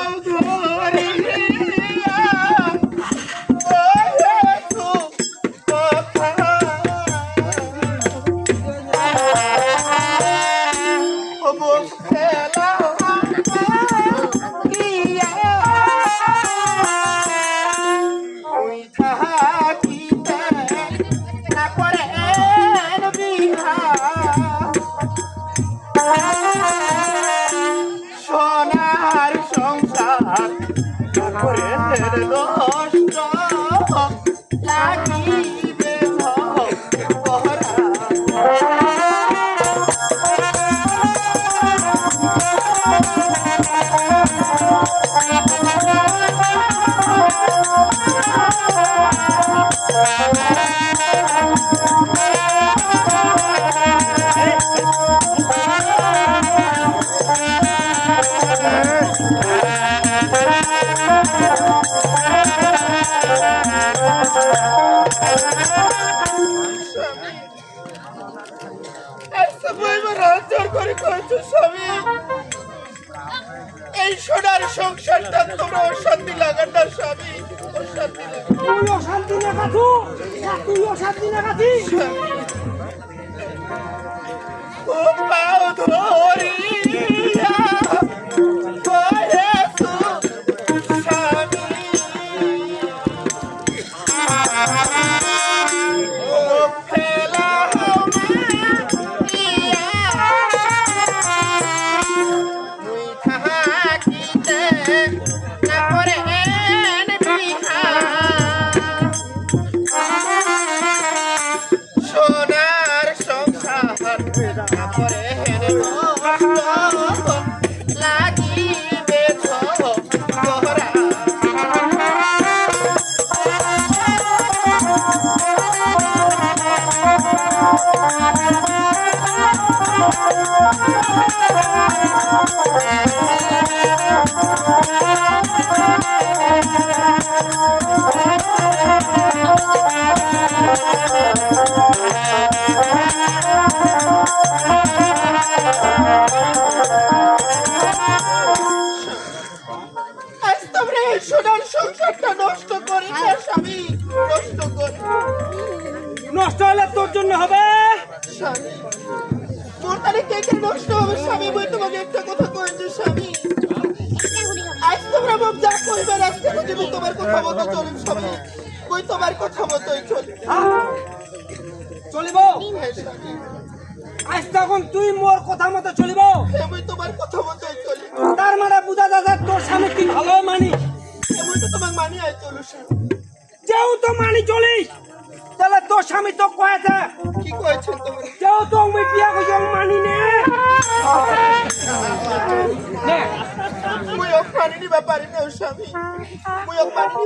সোনার Oh, oh, oh, oh আজ তখন তুই মোর কথা মতো চলিব। মুই তোমার কথা মতোই চলি। তার মানে বুঝা যাচ্ছে তোর স্বামী তুই ভালো মানি? মুই তো তোমার মানি আয় চলু স্বামী। যেহেতু মানি চলিস তাহলে তোর স্বামী তো কয়েছে। কি কয়েছেন তোমরা? যেহেতু আমি বিয়া আমি মানি নে। মানি মানি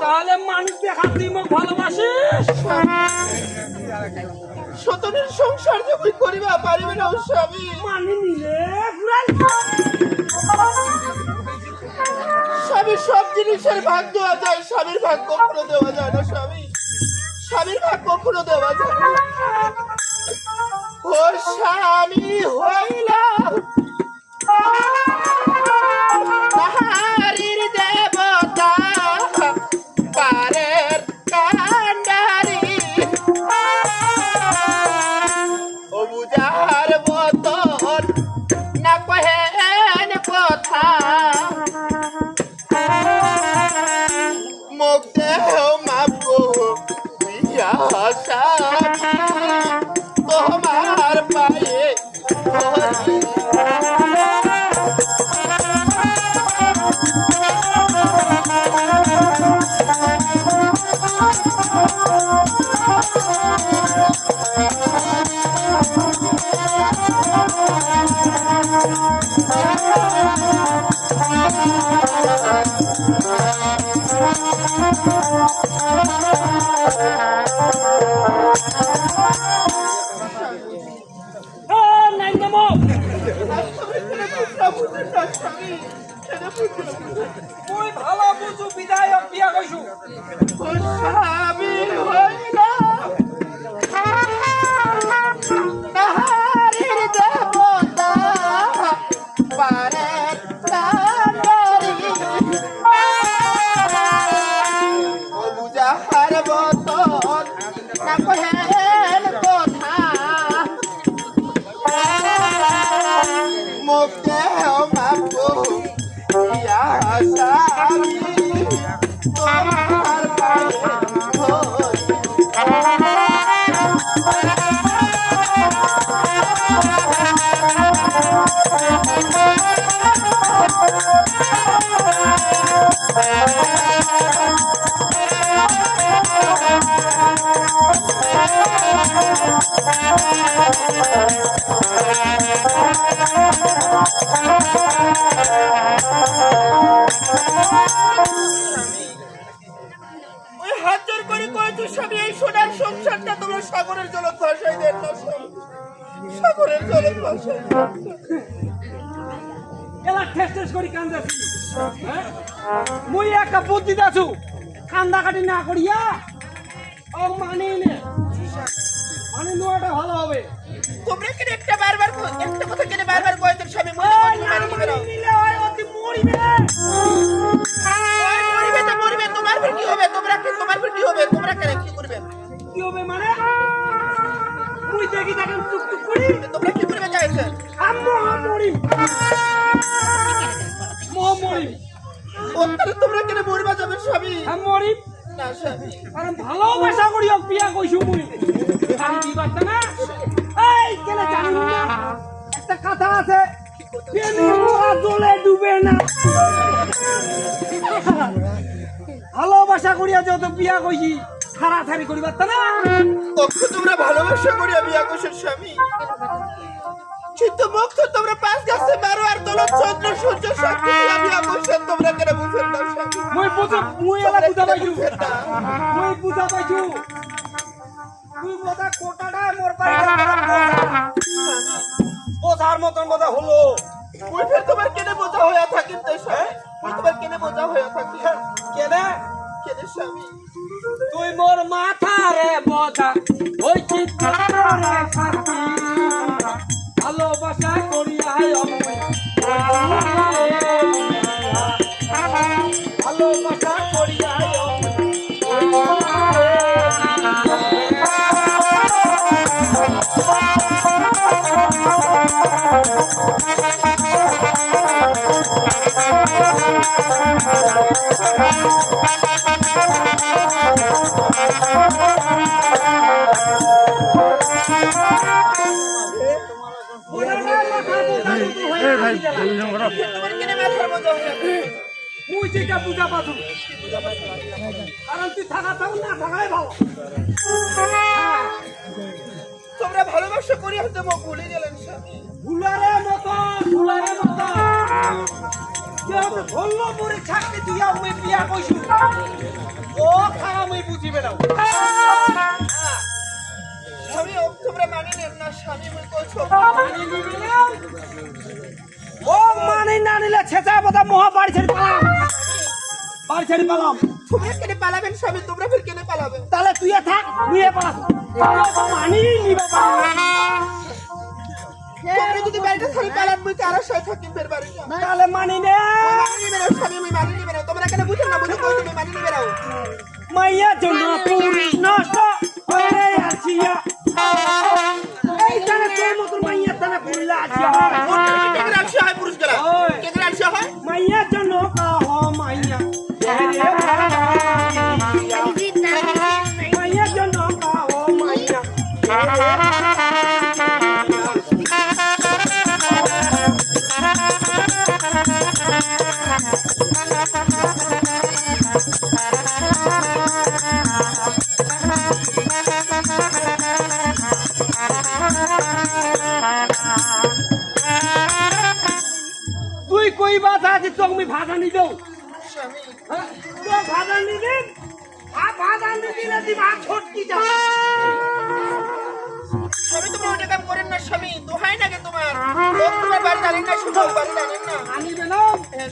তাহলে মানুষ দেখা তুই মোক ভালোবাসিস? সতনের সংসার যে মুই করিবা পারিবে না স্বামী। মানি নিলে ঘুরাই স্বামী সব জিনিসের ভাগ দেওয়া যায় স্বামীর ভাগ কখনো দেওয়া যায় না স্বামী। স্বামীর ভাগ কখনো দেওয়া যায় না। ও স্বামী হইল সোনার সংসারটা তোমরা সাগরের জল ভাসাই দেন সাগরের জলে ভাসাই এলা ঠেস ঠেস করি কান্দাছি হ্যাঁ? মুই একটা বুদ্ধি দাছু কান্দা কাটি না করিয়া ও মানে নে। মানে ভালো হবে। তোমরা কেন একটা বারবার ক- একটা কথা কেন বারবার মনে। নিলে অতি মরিবে। তোমার ফের কি হবে? তোমরা কি- তোমার ফের কি হবে? তোমরা কেন কি করবে? কি হবে মানে মুই দেখি দেখেন টুক টুক করি তোমরা কি করবে চাইছেন? আম্মু মরি মো মরি ওখানে তোমরা কেন মরিবা যাবে স্বামী? হ্যাঁ মরি না স্বামী। কারণ ভালোবাসা করি হোক বিয়া কইছু মুই আমি দি পারতে না এই কেন জানি না একটা কথা আছে প্রেমে মরা জলে ডুবে না ভালোবাসা করিয়া যত বিয়া কইছি ছাড়াছাড়ি করি পারতে না? ওকে তোমরা ভালোবাসা করিয়া বিয়া করছ স্বামী। কিন্তু মুক্ত তোমরা পাঁচ গাছে মারো আর তোলো চন্দ্র সূর্য বিয়া করছ, তোমরা কেন বুঝেন না? মুই বুঝা মুই এলা বুঝা পাইছু? মুই বুঝা পাইছু? তুই বোধা কোটাটা মোর মতন কথা হলো। ওই ফের তোমার কেনে বোঝা হইয়া থাকিম তো স্বামী? ওই তোমার কেনে বোঝা হইয়া থাকি? কেনে কেনে স্বামী? তুই মোর মাথারে বোঝা, ওই চিত্তারে সাথী তোমার কেন মাথার বোঝা মুই যেটা বুঝা পাথু কারণ তুই থাকা থাক না থাকাই ভালো। তোমরা ভালোবাসা করিয়া হয়তো মোক ভুলে গেলেন স্বামী ভুলারে মতো ভুলারে মতো। ধরল পরে থাকতে তুই আমি বিয়া কইছু ও খাওয়া আমি বুঝিবে না। স্বামী ও তোমরা মানি নেন না স্বামী মই কইছো। মানি নিবি না? ও মানে না নিলে ছেঁচা কথা মহা বাড়ি ছেড়ে পালাম। বাড়ি ছেড়ে পালাম। তোমরা কেন পালাবেন স্বামী তোমরা ফের কেন পালাবেন তাহলে তুই থাক তুই পালাস। মানি নিবে তোমরা যদি বাড়িটা ছাড়ি পালান মই কারও সাথে থাকি ফের বাড়ি। না। তাহলে মানি নে। মই মানি না মানি তোমরা কেন না বুঝে কই তুমি মানি নিবে মাইয়া জন্য পুরুষ নষ্ট।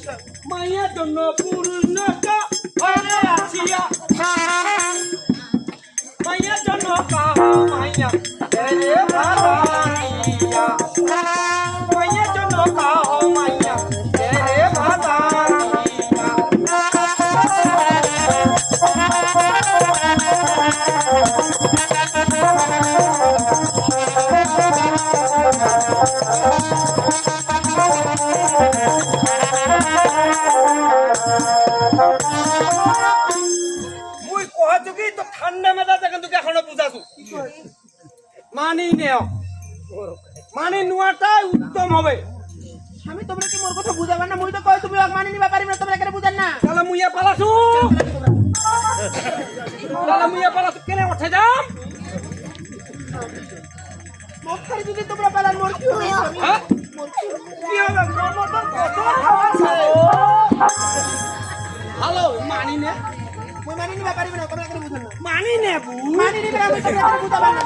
হ্যাঁ স্বামী মাইয়া জন্য পুরুষ নষ্ট হয়ে আছিয়া মাইয়া জন্য কাহ মানি নেও। মানি নেওয়াটাই উত্তম হবে। স্বামী তোমরা কি মোর কথা বুঝাবে না? মুই তো কই তুমি মানি নিবা পারিবে না তোমরা কেন বুঝান না? তাহলে মুইয়া পালাছু তাহলে মুইয়া পালাছু কেনে উঠে যাম খালি যদি তোমরা পালান মোর কি হবে? স্বামী? হ্যাঁ? মোর কি হবে? কি হবে? মোর মতন কত খাওয়া আছে। মানি নে। মুই মানি নিবা পারিবে না তোমরা কেন বুঝান না? মানি নেবু মানি নিবে আমি তোমরা না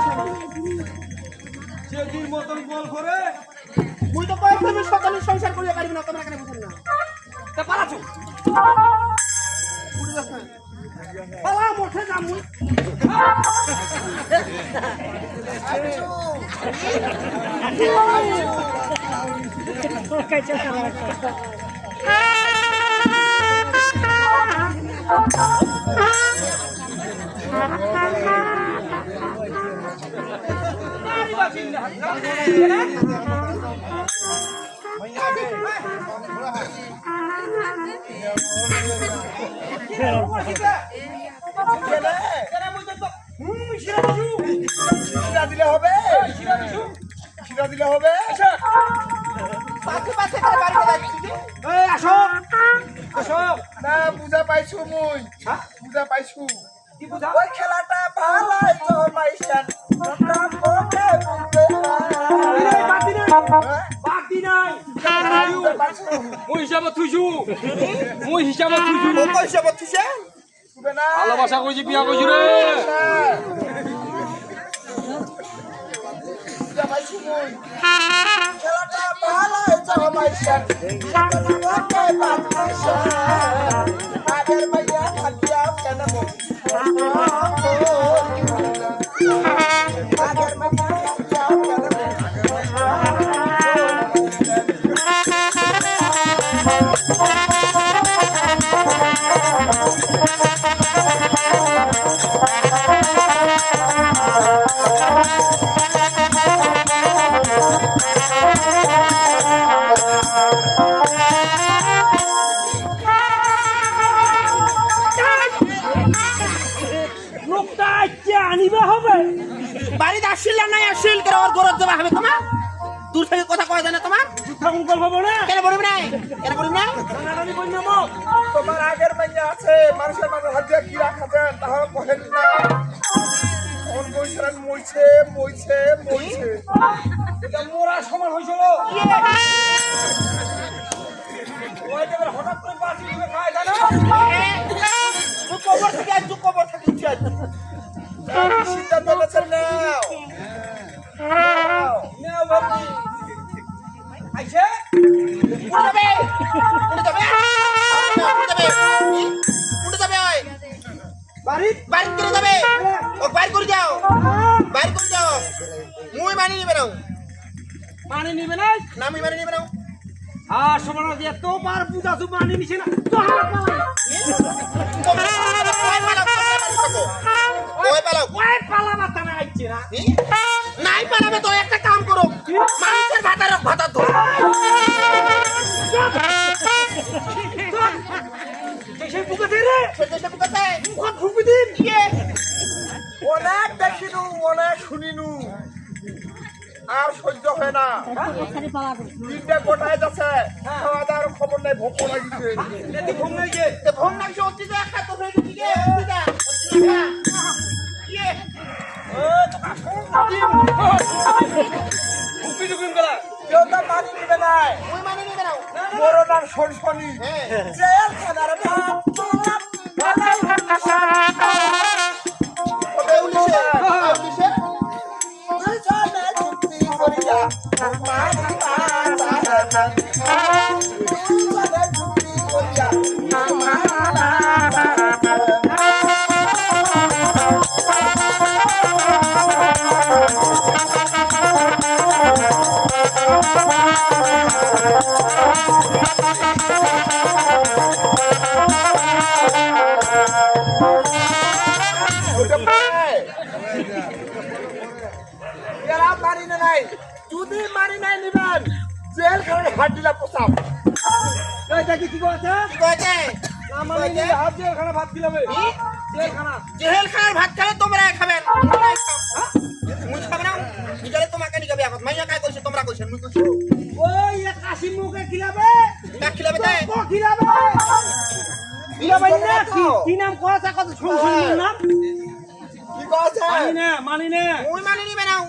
সেদিন মতন বল করে। মুই তো কই তুমি সকালে সংসার করিয়া পারিবে না তোমরা কেন বুঝান না? তা পালাছু বুঝে যাস না পালা উঠে যাম মুই। শিরা দিলে হবে শিরা দিলে হবে পাশে পাশে করে বাড়িতে যাচ্ছি এই আসো। আসো। না বুঝা পাইছু মুই? বুঝা পাইছু। কি বুঝা ওই খেলাটা মই হিসাবত থুইছো। ও হিসাব না ভালোবাসা কইছি বিয়া কইছি রে খেলাটা ভালো হয়েছে আমার বাদশা আগের মাইয়া থাকিয়া কেন ওর গরজ জমা হবে তোমার? দূর থেকে কথা কয় জানা তোমার? থাকুন গল্প বলে কেন বলবি না কেন বলবি না নানানি কই নামো তোমার আগের মাইয়া আছে মানুষের মাঝে কহেন না। কোন মইছে মইছে মইছে। এটা মোরা সমান হইছিল নিবে নাই না আমি নিবে নাও আর সমান দিয়ে তো বার বুঝাছু পানি নিছে না। তো হাত পালাই। ওই পালাও। ওই পালা মাথা না আইছে না। নাই পালাবে তো একটা কাম করো। মানুষের ভাতার ভাতা ধো সেই বুকেছে রে। সেটা বুকাতে মুখ ফুপি দিন অনেক দেখিনু অনেক শুনিনু। আর সহ্য হয় না। তিনটা গোটায় যাচ্ছে। খাওয়া দাওয়ার খবর নাই ভোগ না যে। হয়ে গেছে ইয়ে সত্যি যা ইয়ে। ফুপি দুগুন গলা কেউ তো মানি নিবে মানি নিবে মরণার সনসনি হ্যাঁ। জেল খানার ভাত ওটা করিয়া মানি যদি মানি নাই নিবেন জেল খানার হাত দিলা পোষাও এই দেখি কি কইছে? কি কইছে? আমার এই হাত দিয়ে খানা ভাত দিলাবে জেল খানা জেহেল খানার ভাত খেলে তোমরা খাবেন মুই খাবে না কইছেন মুই কইছো। ওই এক কাশি মুখে খিলাবে না খিলাবে তাই ও খিলাবে খিলাবে না কি কি নাম কোয়া কত শুন শুন নাম। কি কইছে? মানি না মানি না। মুই মানি নিবে নাও